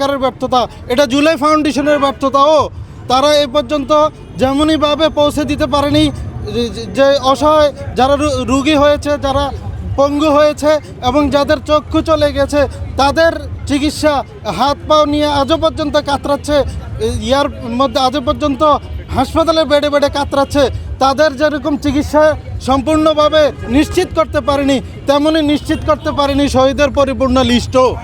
সরকারের ব্যর্থতা। এটা জুলাই ফাউন্ডেশনের ব্যর্থতাও তারা এ পর্যন্ত যেমনইভাবে পৌঁছে দিতে পারেনি, যে- অসহায় যারা রুগী হয়েছে, যারা পঙ্গু হয়েছে এবং যাদের চক্ষু চলে গেছে, তাদের চিকিৎসা হাত পাও নিয়ে আজও পর্যন্ত কাতরাচ্ছে ইয়ার মধ্যে আজও পর্যন্ত হাসপাতালে বেডে বেডে কাতরাচ্ছে, তাদের যেরকম চিকিৎসা সম্পূর্ণভাবে নিশ্চিত করতে পারেনি, তেমনই নিশ্চিত করতে পারেনি শহীদের পরিপূর্ণ লিস্টও।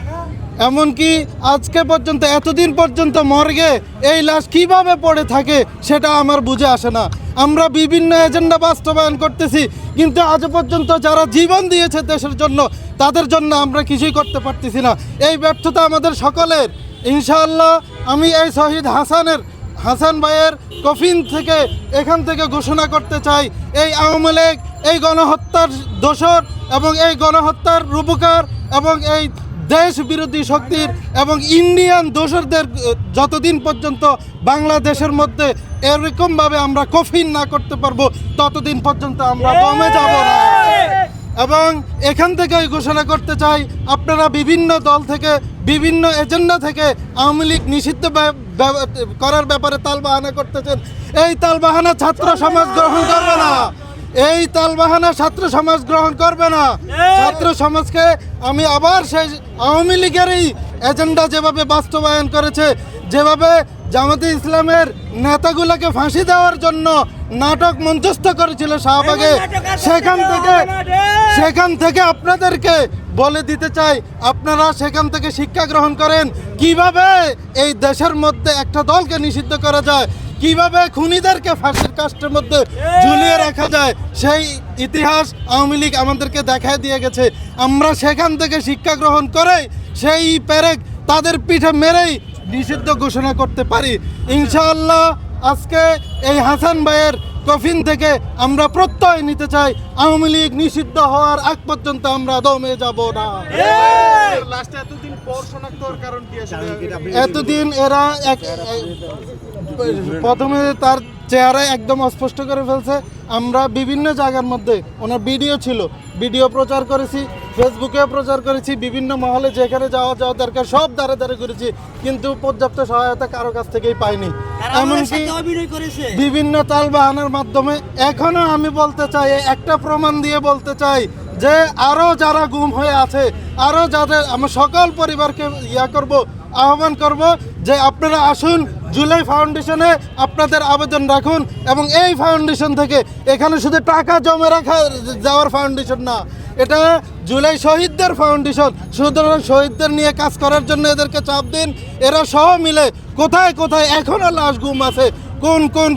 এমনকি আজকে পর্যন্ত, এতদিন পর্যন্ত মর্গে এই লাশ কীভাবে পড়ে থাকে সেটা আমার বুঝে আসে না। আমরা বিভিন্ন এজেন্ডা বাস্তবায়ন করতেছি, কিন্তু আজ পর্যন্ত যারা জীবন দিয়েছে দেশের জন্য, তাদের জন্য আমরা কিছুই করতে পারতেছি না। এই ব্যর্থতা আমাদের সকলের। ইনশাআল্লাহ আমি এই শহীদ হাসানের, হাসান ভাইয়ের কফিন থেকে এখান থেকে ঘোষণা করতে চাই, এই আওয়ামী লীগ, এই গণহত্যার দোষর এবং এই গণহত্যার রূপকার এবং এই দেশ বিরোধী শক্তির এবং ইন্ডিয়ান দোসরদের আহ, যতদিন পর্যন্ত বাংলাদেশের মধ্যে এরকমভাবে আমরা কফিন না করতে পারব ততদিন পর্যন্ত আমরা দমে যাব না। এবং এখান থেকে ঘোষণা করতে চাই আপনারা বিভিন্ন দল থেকে বিভিন্ন এজেন্ডা থেকে আওয়ামী লীগ নিষিদ্ধ করার ব্যাপারে তালবাহানা করতেছেন। এই তালবাহানা ছাত্র সমাজ গ্রহণ করবে না। এই তালবাহানা ছাত্র সমাজ গ্রহণ করবে না। ছাত্র সমাজকে আমি আবার সেই আওয়ামী লীগেরই এজেন্ডা যেভাবে বাস্তবায়ন করেছে যেভাবে জামাতে ইসলামের নেতাগুলোকে ফাঁসি দেওয়ার জন্য নাটক মঞ্চস্থ করেছিল শাহবাগে সেখান থেকে সেখান থেকে আপনাদেরকে বলে দিতে চাই আপনারা সেখান থেকে শিক্ষা গ্রহণ করেন। কীভাবে এই দেশের মধ্যে একটা দলকে নিষিদ্ধ করা যায়? কীভাবে খুনিদেরকে ফাঁসির কাস্টের মধ্যে ঝুলিয়ে রাখা যায় সেই ইতিহাস আওয়ামী লীগ আমাদেরকে দেখায় দিয়ে গেছে। আমরা সেখান থেকে শিক্ষা গ্রহণ করে সেই প্যারেক তাদের পিঠে মেরেই নিষিদ্ধ ঘোষণা করতে পারি। ইনশাআল্লাহ আজকে এই হাসান ভাইয়ের কফিন থেকে আমরা প্রত্যয় নিতে চাই। আওয়ামী লীগ নিষিদ্ধ হওয়ার আগ পর্যন্ত আমরা দমে যাব না। এতদিন পর শনাক্ত হওয়ার কারণ কি আসলে এতদিন এরা এক প্রথমে তার চেহারা একদম অস্পষ্ট করে ফেলছে। আমরা বিভিন্ন জায়গার মধ্যে ওনার ভিডিও ছিল ভিডিও প্রচার করেছি ফেসবুকে প্রচার করেছি বিভিন্ন মহলে যেখানে যাওয়া যাওয়া দরকার সব দ্বারে দ্বারে করেছি কিন্তু পর্যাপ্ত সহায়তা কারও কাছ থেকেই পাইনি। এমনকি বিভিন্ন তাল বাহানার মাধ্যমে এখনও আমি বলতে চাই একটা প্রমাণ দিয়ে বলতে চাই যে আরও যারা গুম হয়ে আছে আরও যাদের আমার সকল পরিবারকে ইয়া করব আহ্বান করব যে আপনারা আসুন জুলাই ফাউন্ডেশনে আপনাদের আবেদন রাখুন এবং এই ফাউন্ডেশন থেকে এখানে শুধু টাকা জমে রাখা যাওয়ার ফাউন্ডেশন না এটা জুলাই শহীদদের ফাউন্ডেশন সুতরাং শহীদদের নিয়ে কাজ করার জন্য এদেরকে চাপ দিন। এরা সহ মিলে কোথায় কোথায় এখনও লাশ গুম আছে, কোন কোন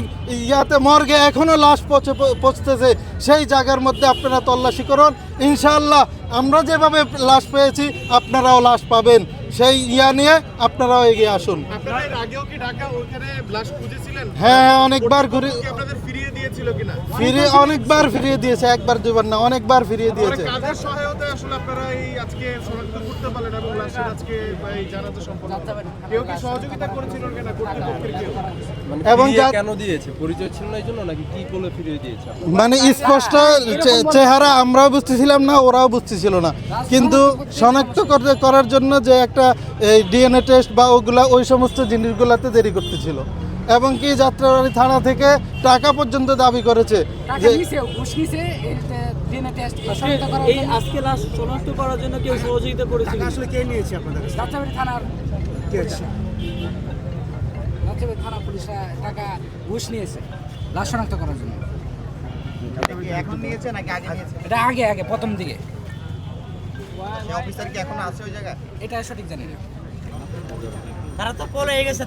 ইয়াতে মর্গে এখনও লাশ পচে পচতেছে, সেই জায়গার মধ্যে আপনারা তল্লাশি করুন। ইনশাল্লাহ আমরা যেভাবে লাশ পেয়েছি, আপনারাও লাশ পাবেন। সেই ইয়া নিয়ে আপনারাও এগিয়ে আসুন। হ্যাঁ অনেকবার ঘুরে ফিরে অনেকবার ফিরিয়ে দিয়েছে একবার দুবার না অনেকবার ফিরিয়ে দিয়েছে। কাজের সহায়তায় আসলে আপনারা এই আজকে শনাক্ত করতে পারলেন এবং লাশের আজকে এই জানাজা সম্পন্ন হলো। কেউ কি সহযোগিতা করেছিল কিনা কর্তৃপক্ষের কেউ? এবং এবং যা- কেন দিয়েছে? পরিচয় ছিল না এই জন্য নাকি কি বলে ফিরিয়ে দিয়েছে মানে স্পষ্ট চেহারা আমরাও বুঝতেছিলাম না ওরাও বুঝতেছিল না। কিন্তু শনাক্ত করতে করার জন্য যে একটা এই ডিএনএ টেস্ট বা ওগুলা ওই সমস্ত জিনিসগুলাতে দেরি করতেছিল। এবং কি যাত্রাবাড়ি থানা থেকে টাকা পর্যন্ত দাবি করেছে যে নিছে ঘুষ নিছে ডিএনএ টেস্ট সহায়তা করার এই আজকে লাশ শনাক্ত করার জন্য কেউ সহযোগিতা করেছিল আসলে কে নিয়েছে আপনাদের যাত্রাবাড়ি থানার কে আছে? যাত্রাবাড়ি থানা পুলিশরা টাকা ঘুষ নিয়েছে লাশ শনাক্ত করার জন্য। এখন নিয়েছে নাকি আগে নিয়েছে? এটা আগে আগে প্রথম দিকে। অফিসার কি এখনও আছে ওই জায়গায়? এটা সঠিক জানি না। তারা তো পলে গেছে।